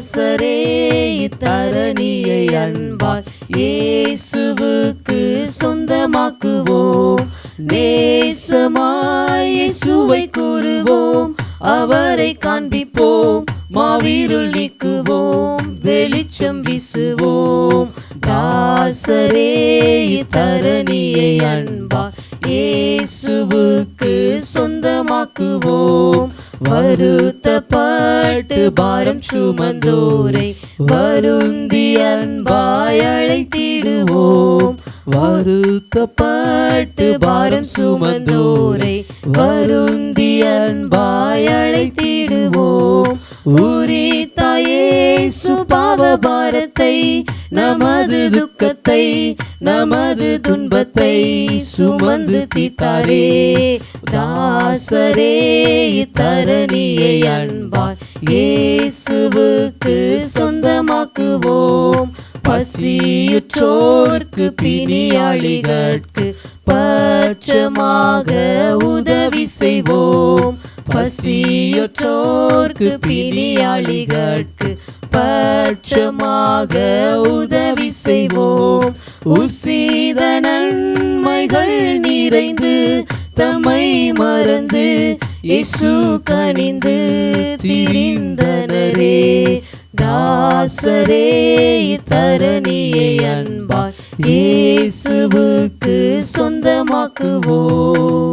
தாசரே தரணியை அன்பாய். இயேசுவுக்கு சொந்தமாக்குவோம். நேசமாய் இயேசுவை கூறுவோம். அவரை காண்பிப்போம். மாவீருள் நீக்குவோம். வெளிச்சம் வீசுவோம். தாசரே தரணியை அன்பா இயேசுவுக்கு சொந்தமாக்குவோம். வருத்தப்பட்டு பாரம் சுமந்தோரை வருந்தி அன்பாய் அழைத்திடுவோம். வருத்தப்பட்டு பாரம் சுமந்தோரை வருந்தி அன்பாய் அழைத்திடுவோம். உரித்தாயே சுபாவ பாரத்தை நமது துக்கத்தை நமது துன்பத்தை சுமந்து தீத்தாரே தாசரே தரணியை அன்பாய். இயேசுவுக்கு சொந்தமாக்குவோம். பசியுற்றோர்க்கு பிணியாளிகட்கு பட்சமாக உதவி செய்வோம். பசியுற்றோர்க்கு பிணியாளிகட்கு பட்சமாக உதவி செய்வோம். உசீத நன்மைகள் நிறைந்து தம்மை மறந்து இசு கணிந்து திரிந்தனரே. தாசரே தரணியை அன்பாய். இயேசுவுக்கு சொந்தமாக்குவோம்.